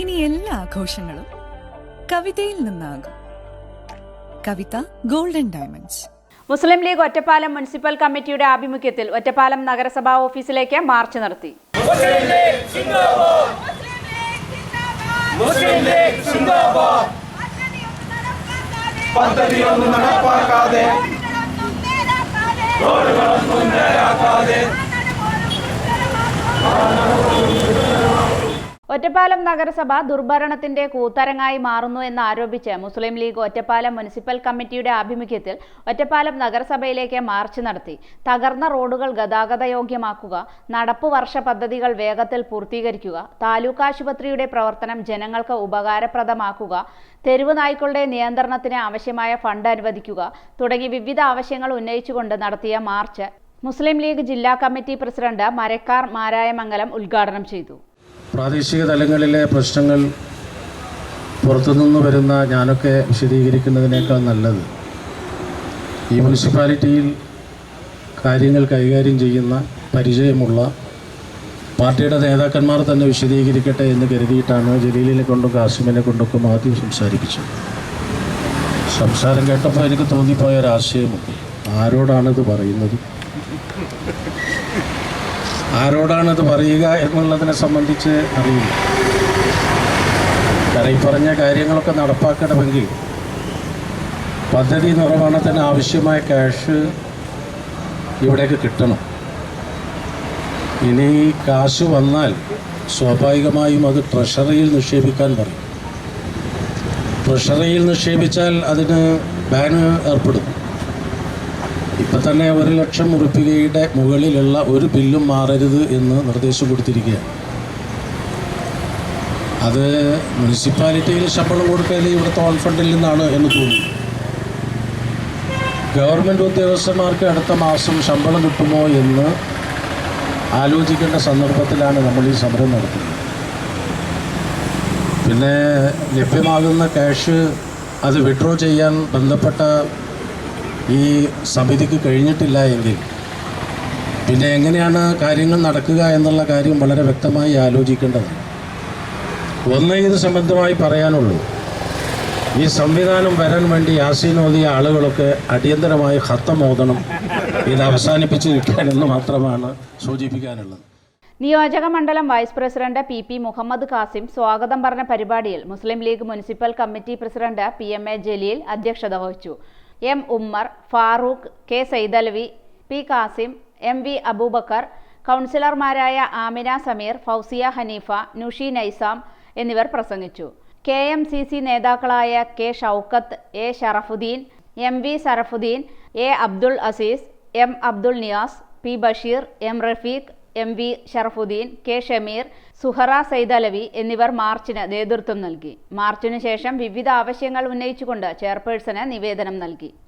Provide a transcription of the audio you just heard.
ഇനി എല്ലാ ആഘോഷങ്ങളും കവിതയിൽ നിന്നാകും. Kavitha golden diamonds Muslim League Ottapalam municipal കമ്മിറ്റിയുടെ ആഭിമുഖ്യത്തിൽ ഒറ്റപ്പാലം നഗരസഭാ ഓഫീസിലേക്ക് മാർച്ച് നടത്തി. പദ്ധതിയൊന്നും നടപ്പാക്കാതെ. ഒറ്റപ്പാലം നഗരസഭ ദുർഭരണത്തിന്റെ കൂത്തരങ്ങായി മാറുന്നു എന്ന് ആരോപിച്ച് മുസ്ലിം ലീഗ് ഒറ്റപ്പാലം മുനിസിപ്പൽ കമ്മിറ്റിയുടെ ആഭിമുഖ്യത്തിൽ ഒറ്റപ്പാലം നഗരസഭയിലേക്ക് മാർച്ച് നടത്തി. തകർന്ന റോഡുകൾ ഗതാഗതയോഗ്യമാക്കുക നടപ്പ് വർഷ പദ്ധതികൾ വേഗത്തിൽ പൂർത്തീകരിക്കുക താലൂക്ക് ആശുപത്രിയുടെ പ്രവർത്തനം ജനങ്ങൾക്ക് ഉപകാരപ്രദമാക്കുക തെരുവ് നായ്ക്കളുടെ നിയന്ത്രണത്തിന് ആവശ്യമായ ഫണ്ട് അനുവദിക്കുക തുടങ്ങി വിവിധ ആവശ്യങ്ങൾ ഉന്നയിച്ചുകൊണ്ട് നടത്തിയ മാർച്ച് മുസ്ലിം ലീഗ് ജില്ലാ കമ്മിറ്റി പ്രസിഡന്റ് മരക്കാർ മാരായമംഗലം ഉദ്ഘാടനം ചെയ്തു. പ്രാദേശിക തലങ്ങളിലെ പ്രശ്നങ്ങൾ പുറത്തുനിന്ന് വരുന്ന ഞാനൊക്കെ വിശദീകരിക്കുന്നതിനേക്കാൾ നല്ലത് ഈ മുനിസിപ്പാലിറ്റിയിൽ കാര്യങ്ങൾ കൈകാര്യം ചെയ്യുന്ന പരിചയമുള്ള പാർട്ടിയുടെ നേതാക്കന്മാർ തന്നെ വിശദീകരിക്കട്ടെ എന്ന് കരുതിയിട്ടാണ് ജലീലിനെ കൊണ്ടും കാസിമിനെ കൊണ്ടൊക്കെ ആദ്യം സംസാരിപ്പിച്ചത്. സംസാരം കേട്ടപ്പോൾ എനിക്ക് തോന്നിപ്പോയ ഒരാശയമുണ്ട് ആരോടാണിത് പറയുന്നത്? ആരോടാണിത് പറയുക എന്നുള്ളതിനെ സംബന്ധിച്ച് അറിയില്ല. കാരണം ഈ പറഞ്ഞ കാര്യങ്ങളൊക്കെ നടപ്പാക്കണമെങ്കിൽ പദ്ധതി നിർവഹണത്തിന് ആവശ്യമായ ക്യാഷ് ഇവിടേക്ക് കിട്ടണം. ഇനി കാശ് വന്നാൽ സ്വാഭാവികമായും അത് ട്രഷറിയിൽ നിക്ഷേപിക്കാൻ പറയും. ട്രഷറിയിൽ നിക്ഷേപിച്ചാൽ അതിന് ബാന് ഏർപ്പെടും. ഇപ്പം തന്നെ ഒരു ലക്ഷം ഉറുപ്പികയുടെ മുകളിലുള്ള ഒരു ബില്ലും മാറരുത് എന്ന് നിർദ്ദേശം കൊടുത്തിരിക്കുകയാണ്. അത് മുനിസിപ്പാലിറ്റിയിൽ ശമ്പളം കൊടുക്കൽ ഇവിടുത്തെ ഓൺ ഫണ്ടിൽ നിന്നാണ് എന്ന് തോന്നുന്നു. ഗവൺമെന്റ് ഉദ്യോഗസ്ഥന്മാർക്ക് അടുത്ത മാസം ശമ്പളം കിട്ടുമോ എന്ന് ആലോചിക്കേണ്ട സന്ദർഭത്തിലാണ് നമ്മൾ ഈ സമരം നടത്തുന്നത്. പിന്നെ ലഭ്യമാകുന്ന ക്യാഷ് അത് വിഡ്രോ ചെയ്യാൻ ബന്ധപ്പെട്ട ഈ സമിതിക്ക് കഴിഞ്ഞിട്ടില്ല എങ്കിൽ പിന്നെ എങ്ങനെയാണ് കാര്യങ്ങൾ നടക്കുക എന്നുള്ള കാര്യം വളരെ വ്യക്തമായി ആലോചിക്കേണ്ടതാണ്. ഒന്ന് ഇത് സംബന്ധമായി പറയാനുള്ളൂ. ഈ സംവിധാനം വരാൻ വേണ്ടി യാസീൻ ഓതിയ ആളുകളൊക്കെ അടിയന്തരമായി ഹത്തം ഓതണം. ഇത് അവസാനിപ്പിച്ച് കിട്ടാനെന്ന് മാത്രമാണ് സൂചിപ്പിക്കാനുള്ളത്. നിയോജക മണ്ഡലം vice president P P Muhammad Kasim സ്വാഗതം പറഞ്ഞ പരിപാടിയിൽ Muslim League municipal committee president P M A Jaleel അധ്യക്ഷത വഹിച്ചു. M Ummer Farooq K Saidalavi P Kasim M V Aboobacker കൗൺസിലർമാരായ ആമിന സമീർ ഫൗസിയ ഹനീഫ നുഷി നൈസാം എന്നിവർ പ്രസംഗിച്ചു. കെ എം സി സി നേതാക്കളായ K Shoukath A Sharafudheen M V Sarafudheen A Abdul Azeez M Abdul Niyas P Basheer M Rafeeq M V Sharafudheen K Shameer Suhara Saidalavi എന്നിവർ മാർച്ചിന് നേതൃത്വം നൽകി. മാർച്ചിനു ശേഷം വിവിധ ആവശ്യങ്ങൾ ഉന്നയിച്ചുകൊണ്ട് ചെയർപേഴ്സണ് നിവേദനം നൽകി.